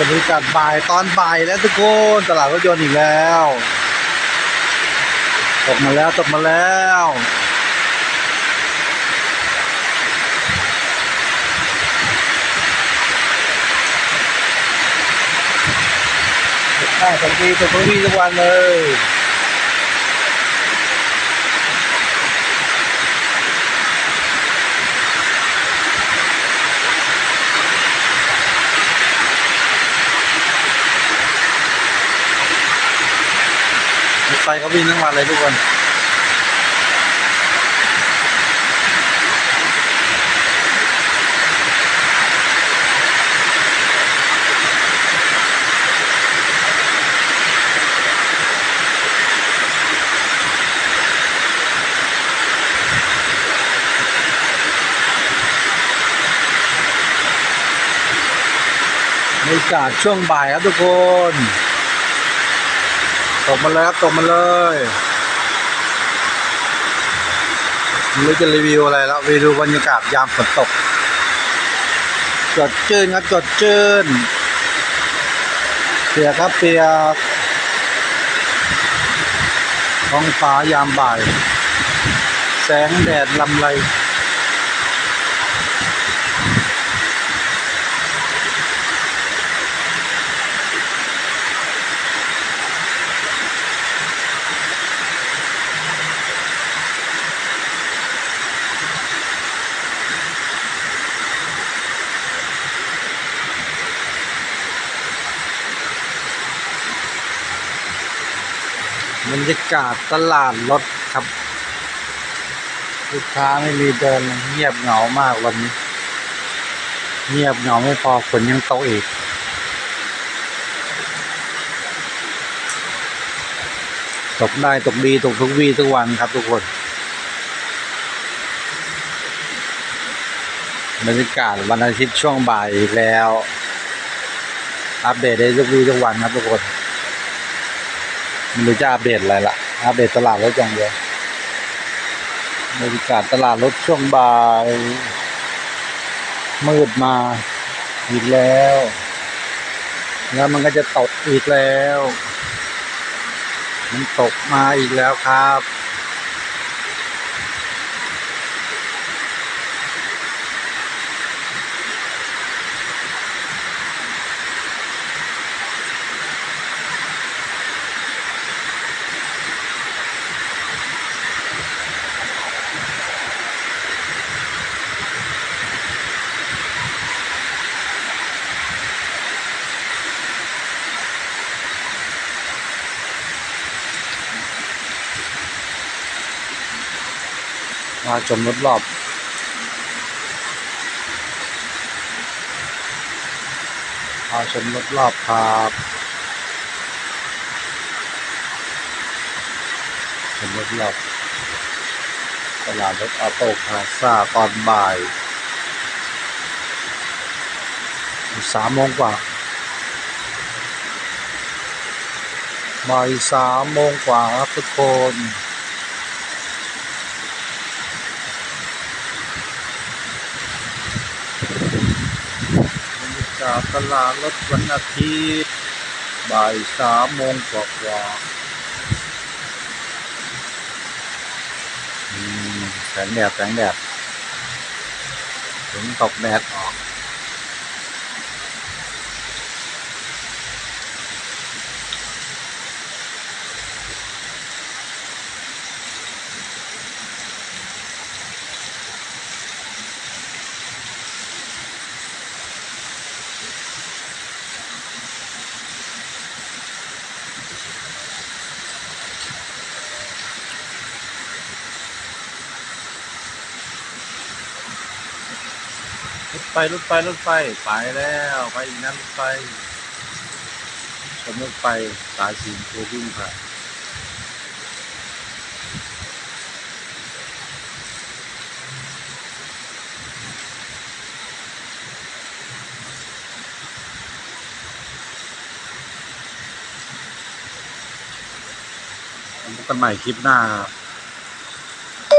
จะบรรยากาศบ่ายตอนบ่ายแล้วทุกคนตลาดรถยนต์อีกแล้ว ตกมาแล้วตกมาแล้วได้สังทีตกทุกวี่ทุกวันเลย ไฟเขาวิ่งทั้งวันเลยทุกคนบรรยากาศช่วงบ่ายครับทุกคน ตกมาเลยครับตกมาเลยไม่รู้จะรีวิวอะไรแล้วรีวิวบรรยากาศยามฝนตกจดจืนครับจดจืนเปียกครับเปียกท้องฟ้ายามบ่าย แสงแดดลำไร บรรยากาศตลาดรถครับ ลูกค้าไม่มีเดินเงียบเหงามากวันนี้ เงียบเหงาไม่พอฝนยังตกอีกตกได้ตกดีตกทุกวีทุกวันครับทุกคนบรรยากาศวันอาทิตย์ช่วงบ่ายแล้ว อัปเดตได้ทุกวีทุกวันครับทุกคน ไม่รู้จะอัปเดตอะไรละอัปเดตตลาดรถอย่างเดียวบรรยากาศตลาดรถช่วงบ่ายมืดมาอีกแล้ว แล้วมันก็จะตกอีกแล้ว มันตกมาอีกแล้วครับาชมรถรอบมาชมรถรอบครับชมรถรอบตลาดรถออโต้พาซ่าตอนบ่ายสามโมงกว่าบ่ายสามโมงกว่าครับทุกคนากตลาดรถวันอาทิตย์บ่ายสามโมงกว่ากว่าแสงแดดแสงแดดถึงตกแดดออก ถไฟรถไฟรถไฟไปแล้วไปอีกนั้นรถไฟชมรถไฟสายสีโควิ่งผ่านพบกันใหม่คลิปหน้าครับ